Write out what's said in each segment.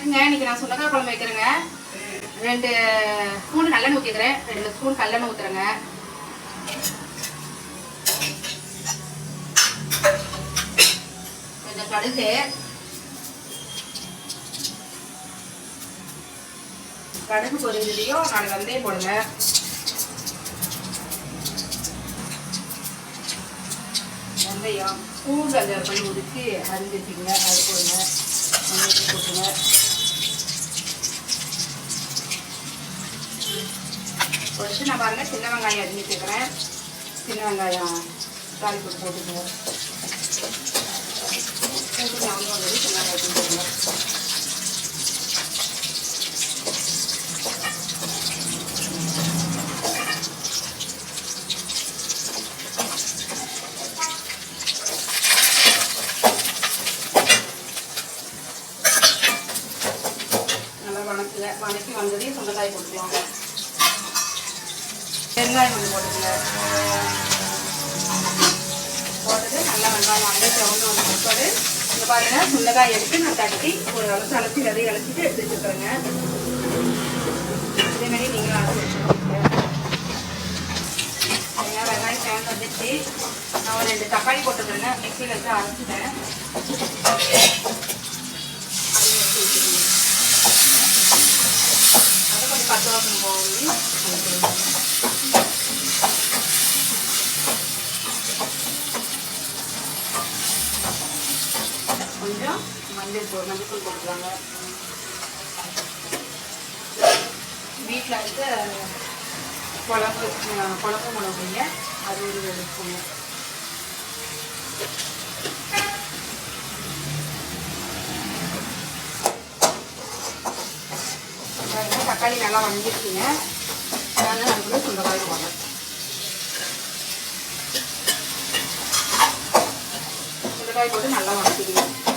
வணக்கங்க. இன்னைக்கு நான் சுண்டக்காய் குழம்பு வைக்கிறேங்க. ரெண்டு ஸ்பூன் நல்லெண்ணெய் ஊற்றிக்கிறேன் ரெண்டு ஸ்பூன் கல்லெண்ணெய் ஊற்றுறேங்க கொஞ்சம் கடுகு. கடுகு பொரிஞ்சதையும் நாலு வெந்தயம் போடுங்க. வெந்தயம் பூண்டு அஞ்சாறு பண்ணி உதிச்சு அரிஞ்சு அது போடுங்க. போட்டுங்க. பொரிச்சு நான் பாருங்க சின்ன வெங்காயம் அரிஞ்சு வச்சுக்கிறேன் சின்ன வெங்காயம் தாளிப்பு போட்டுக்கோங்க பூண்டு ஞாபகம் வந்தது சின்ன வெங்காயத்தையும் போடுங்க நல்லா வணக்குங்க. வணக்கி வந்ததையும் சொந்தக்காய் போட்டுக்கலாம் வெங்காயம் கொஞ்சம் போட்டுக்கங்க. போட்டது நல்லா வெங்காயம் அங்கே செவந்து வந்து பிற்பாடு இங்கே பாருங்கள் சுண்டைக்காய் எடுத்து நான் தட்டி ஒரு அலசி அலசி விதை அலசிட்டு எடுத்து வச்சுக்கிறேங்க அதேமாரி நீங்களும் அலசி வச்சுக்கோங்க. வெங்காயம் சேர்ந்து வந்துச்சு நான் ஒரு ரெண்டு தக்காளி போட்டுக்கிறேங்க. மிக்சியில் வச்சு அரைச்சிட்டேன். அது கொஞ்சம் பத்து வாசம் போகுது கொஞ்சம் மஞ்சள் போ மஞ்சள் தூள் போட்டுக்கலாங்க. வீட்டில் வந்து குழம்பு குழம்பு மிளகுங்க அது ஒரு ரெண்டு தக்காளி நல்லா வணங்கிருக்குங்க அதனால அதுக்குள்ள சுண்டக்காய் போடுறேன் சுண்டக்காய் போட்டு நல்லா வணக்கிக்கணும்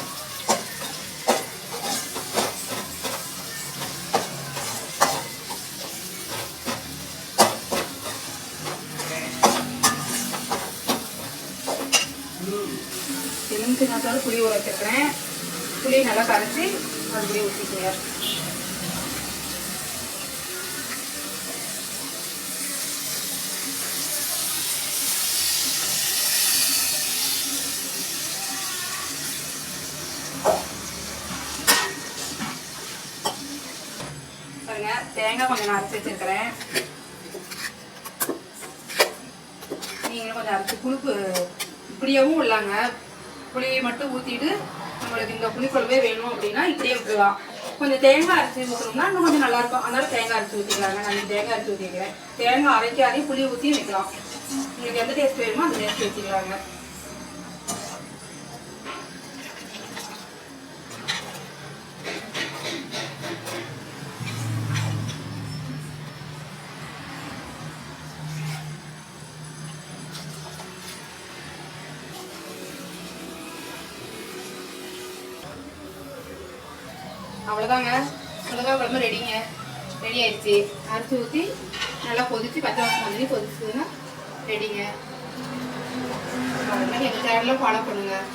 எலுமிச்சை நாட்டோட புளி ஊற வச்சிருக்கிறேன். புளியை நல்லா கரைச்சி அதுக்குள்ளேயே ஊற்றிக்கங்க பாருங்க தேங்காய் கொஞ்சம் நான் அரைச்சி வச்சிருக்கிறேன். நீங்களும் கொஞ்சம் அரைச்சி புளிப்பு இப்படியாவும் உள்ளாங்க. புளியை மட்டும் ஊற்றிட்டு நம்மளுக்கு இந்த புளிக்குழம்பே வேணும் அப்படின்னா இப்படியே விட்டுலாம் கொஞ்சம் தேங்காய் அரைச்சி ஊற்றணும்னா இன்னும் கொஞ்சம் நல்லா இருக்கும். அதனால தேங்காய் அரைச்சி ஊற்றிக்கலாங்க நான் தேங்காய் அரைச்சி ஊற்றிக்கிறேன் தேங்காய் அரைக்காதே புளி ஊற்றி வைக்கலாம். உங்களுக்கு எந்த டேஸ்ட் வேணுமோ அந்த டேஸ்ட் வச்சுக்கலாங்க அவ்வளோதாங்க மிளகா குழம்பு ரெடிங்க ரெடி ஆயிடுச்சு. அரைச்சி ஊற்றி நல்லா கொதித்து பச்சை வாசம் வந்து கொதிச்சுதுன்னா ரெடிங்க அது மாதிரி எங்கள் சேனலில் ஃபாலோ பண்ணுங்கள்